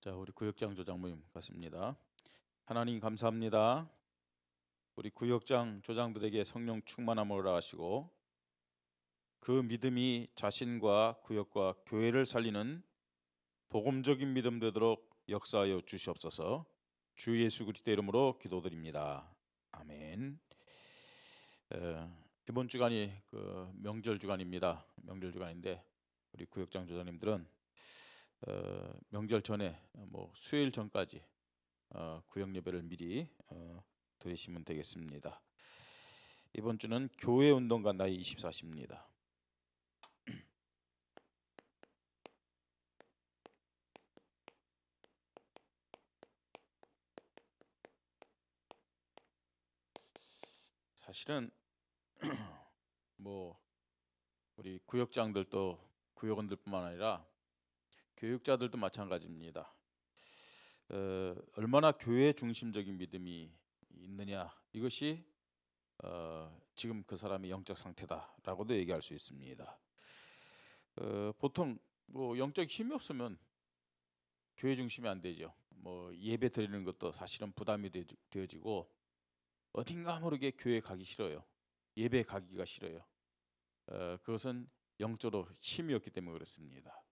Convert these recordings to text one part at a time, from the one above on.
자, 우리 구역장 조 장모임 같습니다. 하나님 감사합니다. 우리 구역장 조장들에게 성령 충만함을 허락하시고 그 믿음이 자신과 구역과 교회를 살리는 복음적인 믿음 되도록 역사하여 주시옵소서. 주 예수 그리스도 이름으로 기도드립니다. 아멘. 에, 이번 주간이 그 명절 주간입니다. 명절 주간인데 우리 구역장 조장님들은 어, 명절 전에 어, 뭐 수요일 전까지 어, 구역 예배를 미리 어, 드리시면 되겠습니다. 이번 주는 교회 운동가 나이 24시입니다. 사실은 뭐 우리 구역장들도 구역원들뿐만 아니라 교육자들도 마찬가지입니다. 어, 얼마나 교회 중심적인 믿음이 있느냐 이것이 어, 지금 그 사람의 영적 상태다라고도 얘기할 수 있습니다. 어, 보통 뭐 영적 힘이 없으면 교회 중심이 안 되죠. 뭐 예배 드리는 것도 사실은 부담이 되- 되어지고 어딘가 모르게 교회 가기 싫어요. 예배 가기가 싫어요. 어, 그것은 영적으로 힘이 없기 때문에 그렇습니다.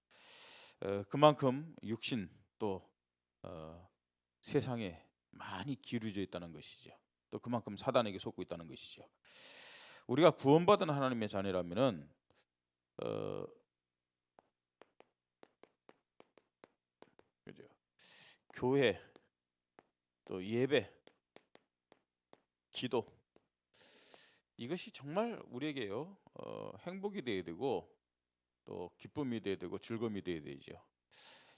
어, 그만큼 육신 또 어, 세상에 많이 기울어져 있다는 것이죠. 또 그만큼 사단에게 속고 있다는 것이죠. 우리가 구원받은 하나님의 자녀라면은 어, 그죠? 교회 또 예배 기도 이것이 정말 우리에게요 어, 행복이 되어야 되고 또 기쁨이 되어야 되고 즐거움이 되어야 되죠.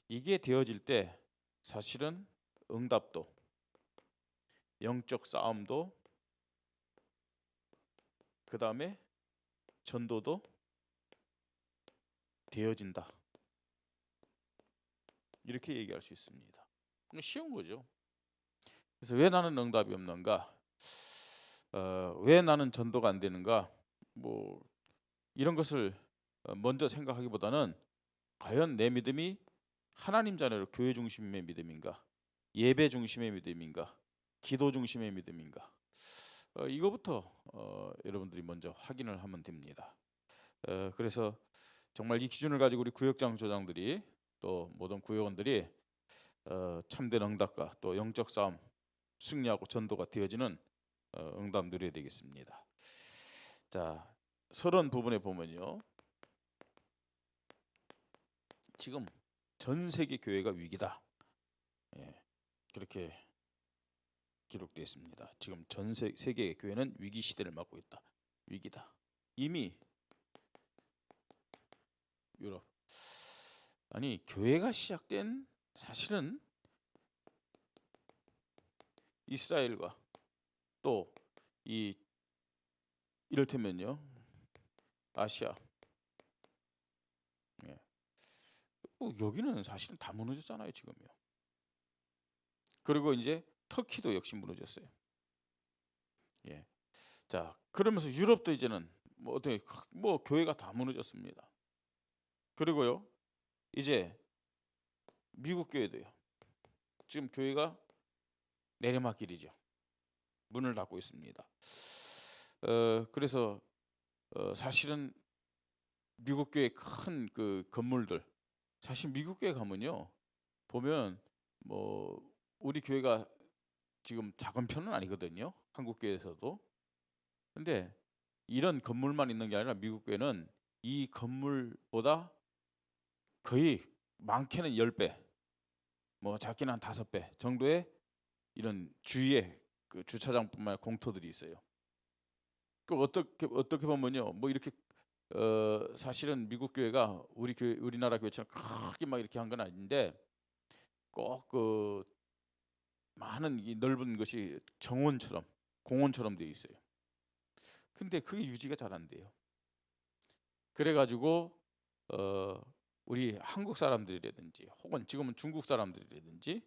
이게 되어질 때 사실은 응답도 영적 싸움도 그 다음에 전도도 되어진다. 이렇게 얘기할 수 있습니다. 이거 쉬운 거죠. 그래서 왜 나는 응답이 없는가? 어, 왜 나는 전도가 안 되는가? 뭐 이런 것을 어, 먼저 생각하기보다는 과연 내 믿음이 하나님 자녀로 교회 중심의 믿음인가, 예배 중심의 믿음인가, 기도 중심의 믿음인가, 어, 이거부터 어, 여러분들이 먼저 확인을 하면 됩니다. 어, 그래서 정말 이 기준을 가지고 우리 구역장 조장들이 또 모든 구역원들이 어, 참된 응답과 또 영적 싸움 승리하고 전도가 되어지는 어, 응답 누려야 되겠습니다. 자, 서론 부분에 보면요. 지금 전 세계 교회가 위기다. 예, 그렇게 기록되어 있습니다. 지금 전 세, 세계 교회는 위기 시대를 맞고 있다. 위기다. 이미 유럽 아니 교회가 시작된 사실은 이스라엘과 또 이 이를테면요 아시아 예. 뭐 여기는 사실은 다 무너졌잖아요 지금요. 그리고 이제 터키도 역시 무너졌어요. 예. 자 그러면서 유럽도 이제는 뭐 어떻게 뭐 교회가 다 무너졌습니다. 그리고요 이제 미국 교회도요. 지금 교회가 내리막길이죠. 문을 닫고 있습니다. 어, 그래서 어, 사실은 미국 교회 큰 그 건물들 사실 미국 교회 가면요 보면 뭐 우리 교회가 지금 작은 편은 아니거든요 한국 교회에서도 근데 이런 건물만 있는 게 아니라 미국 교회는 이 건물보다 거의 많게는 10배 뭐 작게는 한 다섯 배 정도의 이런 주위에 그 주차장뿐만 아니라 공터들이 있어요. 그 어떻게 어떻게 보면요, 뭐 이렇게 어 사실은 미국 교회가 우리 교회 우리나라 교회처럼 크게 막 이렇게 한 건 아닌데 꼭그 많은 이 넓은 것이 정원처럼 공원처럼 되어 있어요. 근데 그게 유지가 잘 안 돼요. 그래가지고 어 우리 한국 사람들이라든지 혹은 지금은 중국 사람들이라든지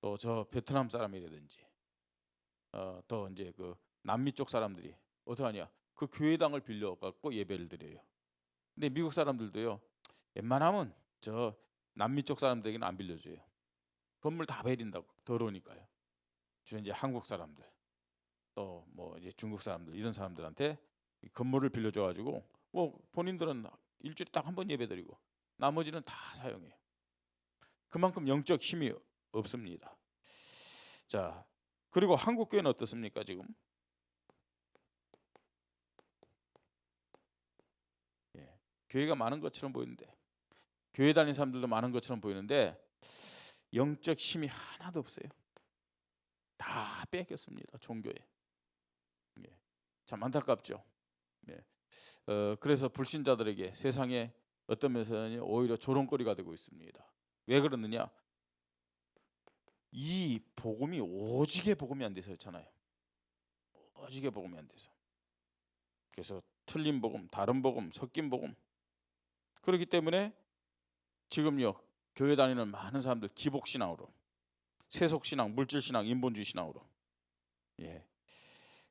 또 저 베트남 사람이라든지 어, 또 이제 그 남미 쪽 사람들이 어떻게 하냐 그 교회당을 빌려 갖고 예배를 드려요. 근데 미국 사람들도요 웬만하면 저 남미 쪽 사람들에게는 안 빌려줘요. 건물 다 베린다고 더러우니까요. 주로 이제 한국 사람들 또 뭐 이제 중국 사람들 이런 사람들한테 이 건물을 빌려줘 가지고 뭐 본인들은 일주일에 딱 한 번 예배드리고 나머지는 다 사용해요. 그만큼 영적 힘이 없습니다. 자 그리고 한국 교회는 어떻습니까 지금? 예, 교회가 많은 것처럼 보이는데 교회 다니는 사람들도 많은 것처럼 보이는데 영적 힘이 하나도 없어요. 다 뺏겼습니다 종교에. 예, 참 안타깝죠. 예, 어, 그래서 불신자들에게 세상에 어떤 면에서는 오히려 조롱거리가 되고 있습니다. 왜 그러느냐? 이 복음이 오직의 복음이 안 돼서 그렇잖아요. 오직의 복음이 안 돼서. 그래서 틀린 복음, 다른 복음, 섞인 복음. 그렇기 때문에 지금요 교회 다니는 많은 사람들 기복 신앙으로, 세속 신앙, 물질 신앙, 인본주의 신앙으로. 예.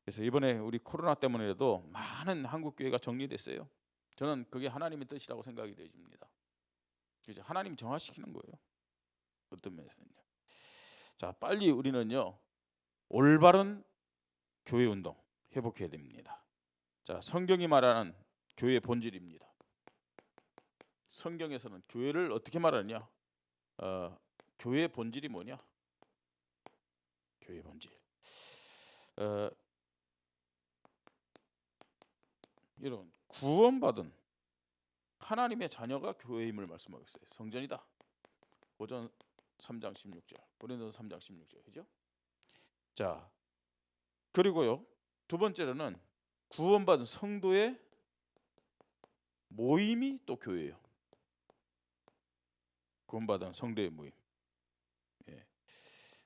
그래서 이번에 우리 코로나 때문에라도 많은 한국 교회가 정리됐어요. 저는 그게 하나님의 뜻이라고 생각이 되집니다. 그죠? 하나님 정화시키는 거예요. 어떤 면에서는요. 자, 빨리 우리는요 올바른 교회 운동 회복해야 됩니다. 자, 성경이 말하는 교회의 본질입니다. 성경에서는 교회를 어떻게 말하느냐? 어, 교회의 본질이 뭐냐? 교회 의 본질. 어, 여러분 구원받은 하나님의 자녀가 교회임을 말씀하고 있어요. 성전이다. 고전 3장 16절. 고린도서 3장 16절. 그죠? 자. 그리고요. 두 번째로는 구원받은 성도의 모임이 또 교회예요. 구원받은 성도의 모임. 예.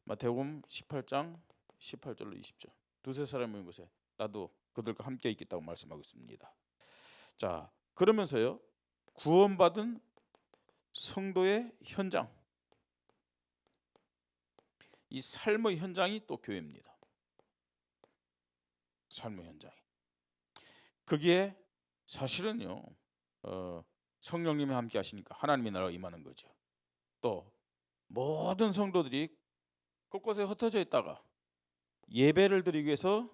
마태복음 18장 18절로 20절. 두세 사람 모인 곳에 나도 그들과 함께 있겠다고 말씀하고 있습니다. 자, 그러면서요. 구원받은 성도의 현장. 이 삶의 현장이 또 교회입니다. 삶의 현장이. 그게 사실은요. 어, 성령님이 함께 하시니까 하나님의 나라가 임하는 거죠. 또 모든 성도들이 곳곳에 흩어져 있다가 예배를 드리기 위해서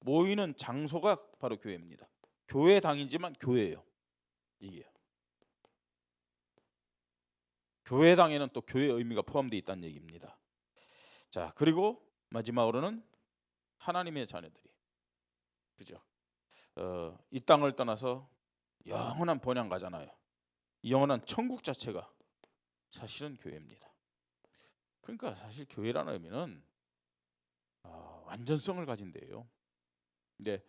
모이는 장소가 바로 교회입니다. 교회 당이지만 교회예요. 이게 교회당에는 또 교회의 의미가 포함되어 있다는 얘기입니다. 자 그리고 마지막으로는 하나님의 자녀들이 그죠? 어, 이 땅을 떠나서 영원한 번양 가잖아요. 이 영원한 천국 자체가 사실은 교회입니다. 그러니까 사실 교회라는 의미는 어, 완전성을 가진 데예요. 근데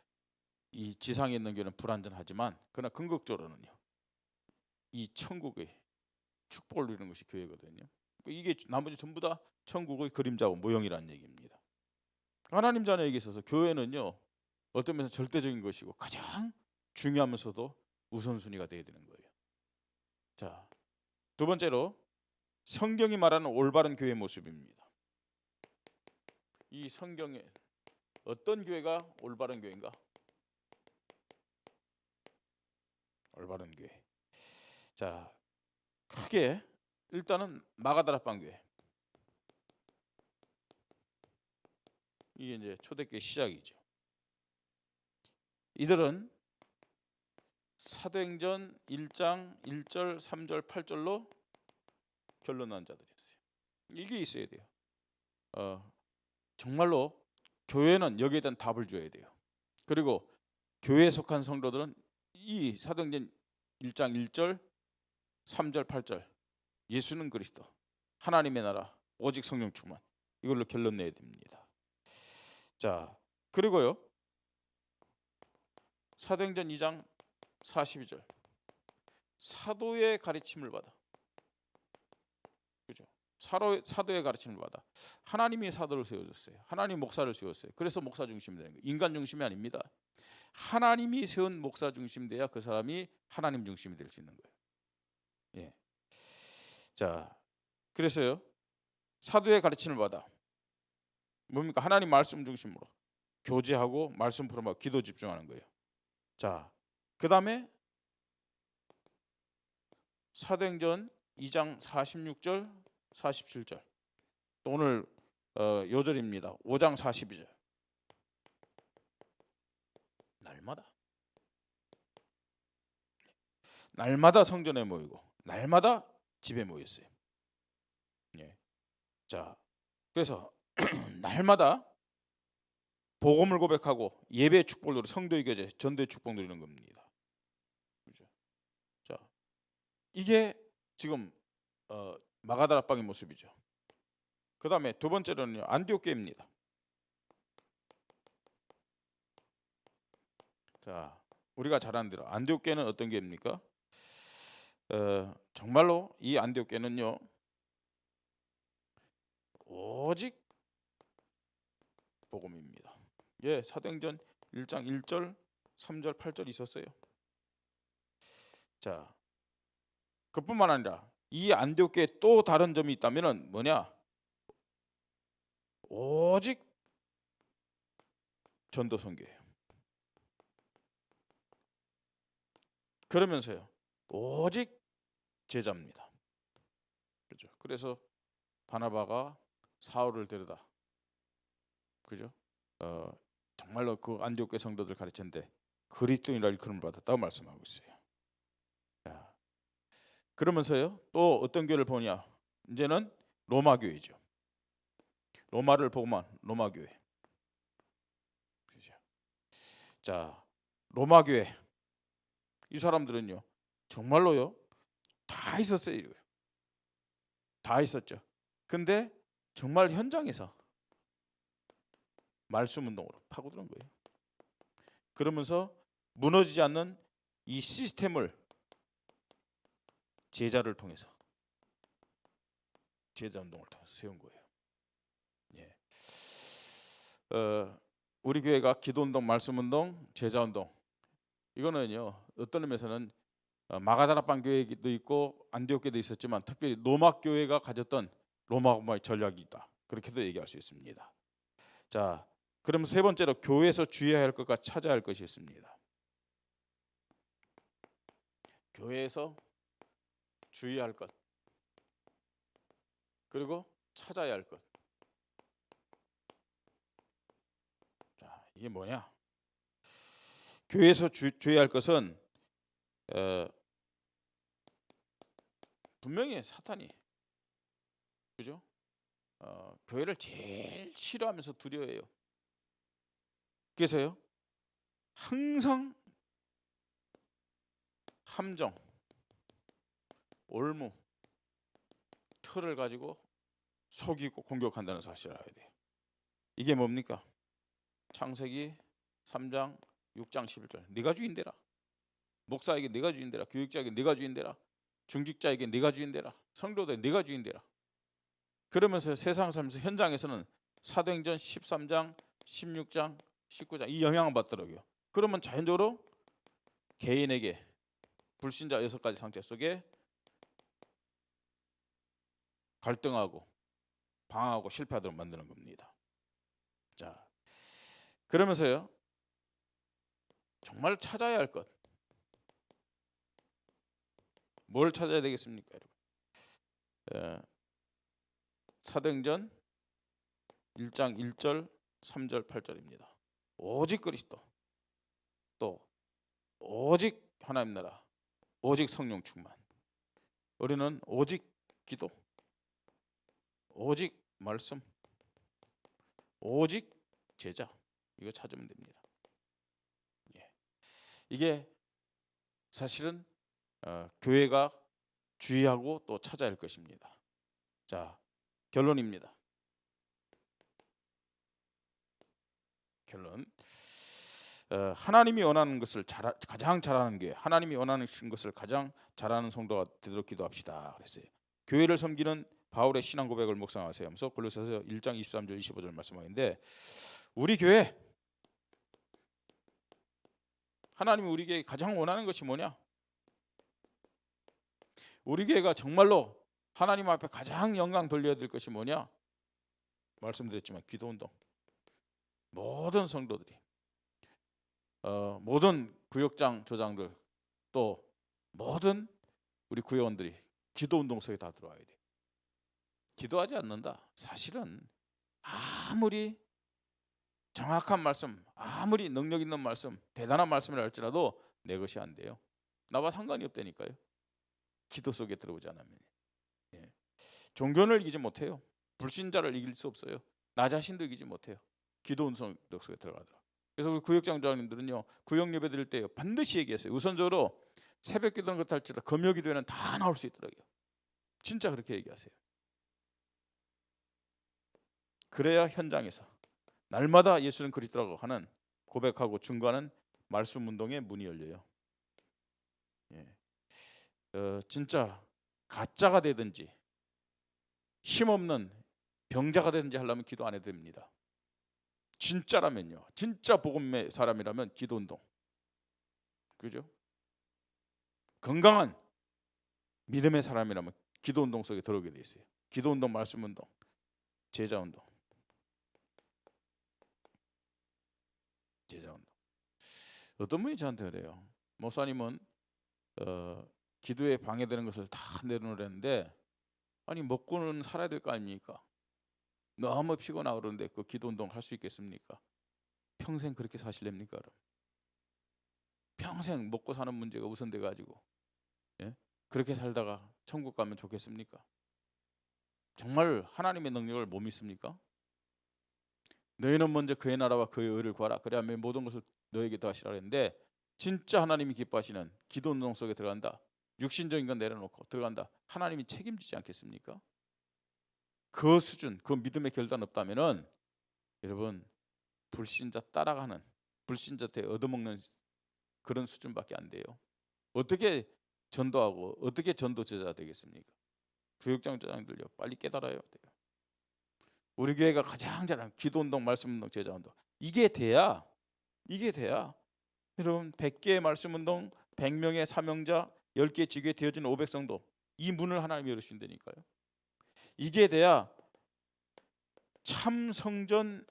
이 지상에 있는 교회는 불완전하지만 그러나 궁극적으로는요. 이 천국의 축복을 누리는 것이 교회거든요. 이게 나머지 전부 다 천국의 그림자고 모형이라는 얘기입니다. 하나님 자녀에게 있어서 교회는요. 어떤 면에서 절대적인 것이고 가장 중요하면서도 우선순위가 되어야 되는 거예요. 자, 두 번째로 성경이 말하는 올바른 교회 모습입니다. 이 성경에 어떤 교회가 올바른 교회인가? 올바른 교회. 자, 크게 일단은 마가다락방 교회. 이게 이제 초대교회 시작이죠. 이들은 사도행전 1장 1절, 3절, 8절로 결론 난 자들이었어요. 이게 있어야 돼요. 어, 정말로 교회는 여기에 대한 답을 줘야 돼요. 그리고 교회에 속한 성도들은 이 사도행전 1장 1절, 3절, 8절 예수는 그리스도, 하나님의 나라, 오직 성령 충만 이걸로 결론 내야 됩니다. 자, 그리고요. 사도행전 2장 42절 사도의 가르침을 받아? 사도, 사도의 가르침을 받아 하나님이 사도를 세워줬어요. 하나님 목사를 세웠어요. 그래서 목사 중심이 되는 거예요. 인간 중심이 아닙니다. 하나님이 세운 목사 중심 돼야 그 사람이 하나님 중심이 될 수 있는 거예요. 예. 자, 그래서요. 사도의 가르침을 받아 뭡니까? 하나님 말씀 중심으로 교제하고 말씀 풀어막 기도 집중하는 거예요. 자, 그 다음에 사도행전 2장 46절, 47절 또 오늘 어, 요절입니다. 5장 42절. 날마다 날마다 성전에 모이고 날마다 집에 모였어요. 예. 자, 그래서 날마다 복음을 고백하고 예배 축복을 누리 성도의 교제, 전도의 축복 누리는 겁니다. 그죠? 자, 이게 지금 어, 마가다락방의 모습이죠. 그 다음에 두 번째로는요 안디옥교입니다. 자, 우리가 잘 아는 대로 안디옥교는 어떤 교회입니까? 어, 정말로 이 안디옥교는요 오직 복음입니다. 예, 사도행전 1장 1절, 3절, 8절 있었어요. 자, 그뿐만 아니라 이 안디옥교에 또 다른 점이 있다면은 뭐냐? 오직 전도 선교예요. 그러면서요. 오직 제자입니다. 그죠? 그래서 바나바가 사울을 데려다 그죠? 어, 정말로 그 안디옥교 성도들 가르쳤는데 그리스도인이라 일컬음을 받았다고 말씀하고 있어요. 자, 그러면서요. 또 어떤 교회를 보냐? 이제는 로마 교회죠. 로마를 보고만 로마 교회. 그죠? 자, 로마 교회. 이 사람들은요. 정말로요. 다 있었어요. 다 있었죠. 근데 정말 현장에서 말씀 운동으로 파고드는 거예요. 그러면서 무너지지 않는 이 시스템을 제자를 통해서 제자 운동을 통해서 세운 거예요. 예. 어, 우리 교회가 기도 운동, 말씀 운동, 제자 운동 이거는요 어떤 의미에서는 어, 마가다락방 교회도 있고 안디옥 교회도 있었지만 특별히 로마 교회가 가졌던 로마의 전략이 있다. 그렇게도 얘기할 수 있습니다. 자, 그럼 세 번째로 교회에서 주의해야 할 것과 찾아야 할 것이 있습니다. 교회에서 주의할 것 그리고 찾아야 할 것. 자, 이게 뭐냐? 교회에서 주, 주의해야 할 것은 어, 분명히 사탄이 그죠? 어, 교회를 제일 싫어하면서 두려워해요. 그래서요 항상 함정, 올무, 틀을 가지고 속이고 공격한다는 사실을 알아야 돼요. 이게 뭡니까? 창세기 3장 6장 11절. 네가 주인되라. 목사에게 네가 주인되라. 교육자에게 네가 주인되라. 중직자에게 네가 주인되라. 성도들 네가 주인되라. 그러면서 세상 살면서 현장에서는 사도행전 13장, 16장, 19장 이 영향을 받더라고요. 그러면 자연적으로 개인에게 불신자 여섯 가지 상태 속에 갈등하고 방황하고 실패하도록 만드는 겁니다. 자, 그러면서요 정말 찾아야 할 것. 뭘 찾아야 되겠습니까, 여러분? 에, 사도행전 1장 1절, 3절, 8절입니다. 오직 그리스도, 또 오직 하나님 나라, 오직 성령 충만. 우리는 오직 기도, 오직 말씀, 오직 제자 이거 찾으면 됩니다. 예. 이게 사실은 어, 교회가 주의하고 또 찾아야 할 것입니다. 자 결론입니다. 결론. 어, 하나님이 원하는 것을 잘, 가장 잘하는 게 하나님이 원하는 것을 가장 잘하는 성도가 되도록 기도합시다. 그랬어요. 교회를 섬기는 바울의 신앙 고백을 묵상하세요. 하면서 골로새서 1장 23절 25절 말씀하는데 우리 교회 하나님이 우리 교회 가장 원하는 것이 뭐냐? 우리 교회가 정말로 하나님 앞에 가장 영광 돌려야 될 것이 뭐냐? 말씀드렸지만 기도 운동. 모든 성도들이 어, 모든 구역장 조장들 또 모든 우리 구회원들이 기도 운동 속에 다 들어와야 돼. 기도하지 않는다. 사실은 아무리 정확한 말씀, 아무리 능력 있는 말씀, 대단한 말씀을 할지라도 내 것이 안 돼요. 나와 상관이 없다니까요. 기도 속에 들어오지 않으면. 예. 종교를 이기지 못해요. 불신자를 이길 수 없어요. 나 자신도 이기지 못해요. 기도 운성 속에 들어가더라. 그래서 우리 구역장장님들은요 구역 예배 드릴 때요 반드시 얘기했어요. 우선적으로 새벽 기도는 그렇할지라도 금요 기도에는 다 나올 수 있더라고요. 진짜 그렇게 얘기하세요. 그래야 현장에서 날마다 예수는 그리스도라고 하는 고백하고 증거하는 말씀 운동의 문이 열려요. 예. 어, 진짜 가짜가 되든지 힘없는 병자가 되든지 하려면 기도 안 해도 됩니다. 진짜라면요. 진짜 복음의 사람이라면 기도 운동. 그죠? 건강한 믿음의 사람이라면 기도 운동 속에 들어오게 돼 있어요. 기도 운동, 말씀 운동, 제자 운동. 제자 운동. 어떤 분이 저한테 그래요. 목사님은 어, 기도에 방해되는 것을 다 내려놓으려는데 아니 먹고는 살아야 될 거 아닙니까? 너무 피곤하고 그러는데 그 기도 운동 할 수 있겠습니까? 평생 그렇게 사실랍니까? 그럼? 평생 먹고 사는 문제가 우선돼 가지고 예? 그렇게 살다가 천국 가면 좋겠습니까? 정말 하나님의 능력을 못 믿습니까? 너희는 먼저 그의 나라와 그의 의를 구하라. 그래야 모든 것을 너에게 더하시라 했는데 진짜 하나님이 기뻐하시는 기도 운동 속에 들어간다. 육신적인 건 내려놓고 들어간다. 하나님이 책임지지 않겠습니까? 그 수준, 그 믿음의 결단 없다면은 여러분 불신자 따라가는 불신자한테 얻어먹는 그런 수준밖에 안 돼요. 어떻게 전도하고 어떻게 전도 제자 되겠습니까? 교육장 장들요 빨리 깨달아야 돼요. 우리 교회가 가장 잘하는 기도 운동, 말씀 운동, 제자 운동 이게 돼야 이게 돼야 여러분 100개의 말씀 운동, 100명의 사명자, 10개 지교에 되어진 500성도 이 문을 하나님이 열으신다니까요. 이게 돼야 참 성전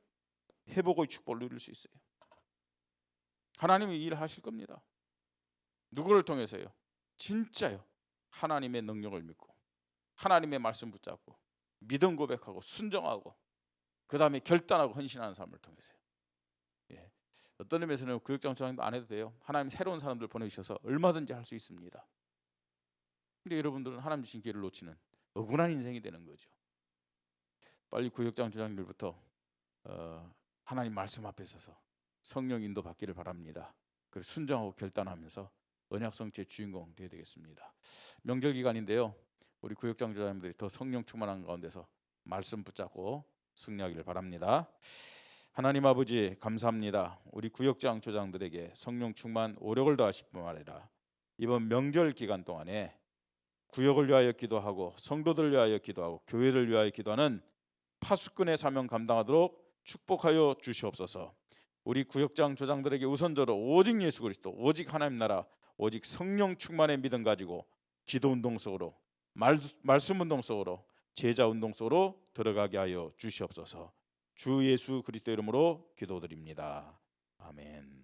회복의 축복을 누릴 수 있어요. 하나님이 일하실 겁니다. 누구를 통해서요? 진짜요. 하나님의 능력을 믿고 하나님의 말씀 붙잡고 믿음 고백하고 순정하고 그 다음에 결단하고 헌신하는 삶을 통해서요. 예. 어떤 의미에서는 교육장 조장도 안 해도 돼요. 하나님 새로운 사람들 보내주셔서 얼마든지 할 수 있습니다. 근데 여러분들은 하나님 주신 기회를 놓치는 억울한 인생이 되는 거죠. 빨리 구역장 조장들부터 어, 하나님 말씀 앞에 서서 성령 인도 받기를 바랍니다. 그리고 순정하고 결단하면서 언약 성취의 주인공 되어야 되겠습니다. 명절 기간인데요. 우리 구역장 조장님들이 더 성령 충만한 가운데서 말씀 붙잡고 승리하기를 바랍니다. 하나님 아버지 감사합니다. 우리 구역장 조장들에게 성령 충만 오력을 더하실 뿐 아니라 이번 명절 기간 동안에 구역을 위하여 기도하고 성도들을 위하여 기도하고 교회를 위하여 기도하는 파수꾼의 사명 감당하도록 축복하여 주시옵소서. 우리 구역장 조장들에게 우선적으로 오직 예수 그리스도, 오직 하나님 나라, 오직 성령 충만의 믿음 가지고 기도 운동 속으로 말, 말씀 운동 속으로 제자 운동 속으로 들어가게 하여 주시옵소서. 주 예수 그리스도 이름으로 기도드립니다. 아멘.